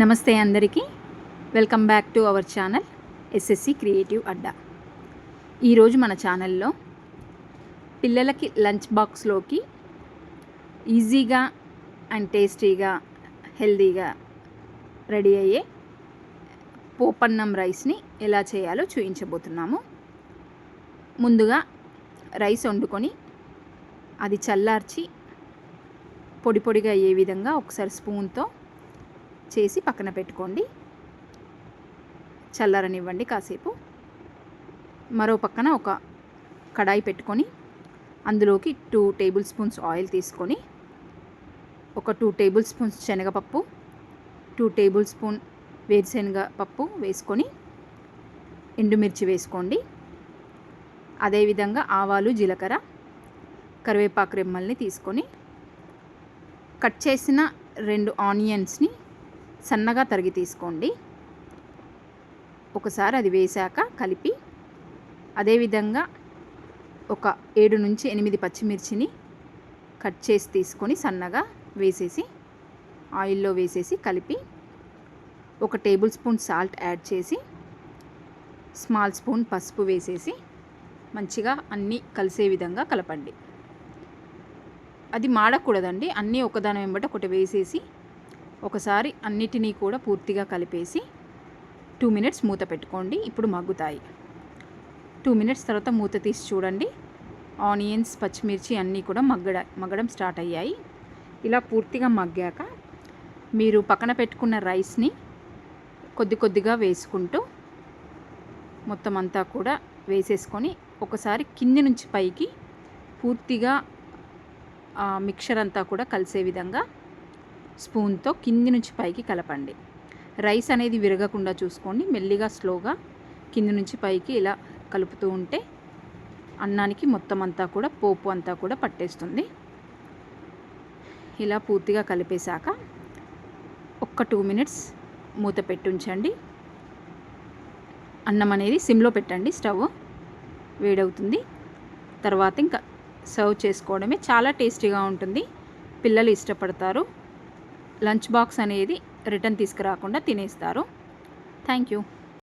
నమస్తే అందరికీ. Welcome back to our channel SSC creative Adda. ఈరోజు మన ఛానల్లో పిల్లలకి లంచ్ బాక్స్లోకి ఈజీగా అండ్ టేస్టీగా హెల్తీగా రెడీ అయ్యే పోపన్నం రైస్ని ఎలా చేయాలో చూపించబోతున్నాము ముందుగా రైస్ వండుకొని అది చల్లార్చి పొడి పొడిగా అయ్యే విధంగా ఒకసారి స్పూన్తో చేసి పక్కన పెట్టుకోండి. చల్లారనివ్వండి కాసేపు. మరో పక్కన ఒక కడాయి పెట్టుకొని అందులోకి టూ టేబుల్ స్పూన్స్ ఆయిల్ తీసుకొని ఒక టూ టేబుల్ స్పూన్స్ శనగపప్పు టూ టేబుల్ స్పూన్ వేరుశనగ పప్పు వేసుకొని ఎండుమిర్చి వేసుకోండి. అదేవిధంగా ఆవాలు జీలకర్ర కరివేపాకు రెమ్మల్ని తీసుకొని కట్ చేసిన రెండు ఆనియన్స్ని సన్నగా తరిగి తీసుకోండి. ఒకసారి అది వేశాక కలిపి అదేవిధంగా ఒక ఏడు నుంచి ఎనిమిది పచ్చిమిర్చిని కట్ చేసి తీసుకొని సన్నగా వేసేసి ఆయిల్లో వేసేసి కలిపి ఒక టేబుల్ స్పూన్ సాల్ట్ యాడ్ చేసి స్మాల్ స్పూన్ పసుపు వేసేసి మంచిగా అన్నీ కలిసే విధంగా కలపండి. అది మాడకూడదండి. అన్నీ ఒకదాని వెంబట ఒకటి వేసేసి ఒకసారి అన్నిటినీ కూడా పూర్తిగా కలిపేసి టూ మినిట్స్ మూత పెట్టుకోండి. ఇప్పుడు మగ్గుతాయి. టూ మినిట్స్ తర్వాత మూత తీసి చూడండి. ఆనియన్స్ పచ్చిమిర్చి అన్నీ కూడా మగ్గడ మగ్గడం స్టార్ట్ అయ్యాయి. ఇలా పూర్తిగా మగ్గాక మీరు పక్కన పెట్టుకున్న రైస్ని కొద్ది కొద్దిగా వేసుకుంటూ మొత్తం అంతా కూడా వేసేసుకొని ఒకసారి కింది నుంచి పైకి పూర్తిగా మిక్చర్ అంతా కూడా కలిసే విధంగా స్పూన్తో కింది నుంచి పైకి కలపండి. రైస్ అనేది విరగకుండా చూసుకోండి. మెల్లిగా స్లోగా కింది నుంచి పైకి ఇలా కలుపుతూ ఉంటే అన్నానికి మొత్తం అంతా కూడా పోపు అంతా కూడా పట్టేస్తుంది. ఇలా పూర్తిగా కలిపేశాక ఒక్క టూ మినిట్స్ మూత పెట్టుంచండి. అన్నం అనేది సిమ్లో పెట్టండి. స్టవ్ వేడవుతుంది. తర్వాత ఇంకా సర్వ్ చేసుకోవడమే చాలా టేస్టీగా ఉంటుంది. పిల్లలు ఇష్టపడతారు. లంచ్ బాక్స్ అనేది రిటర్న్ తీసుకురాకుండా తినేస్తారు. Thank you.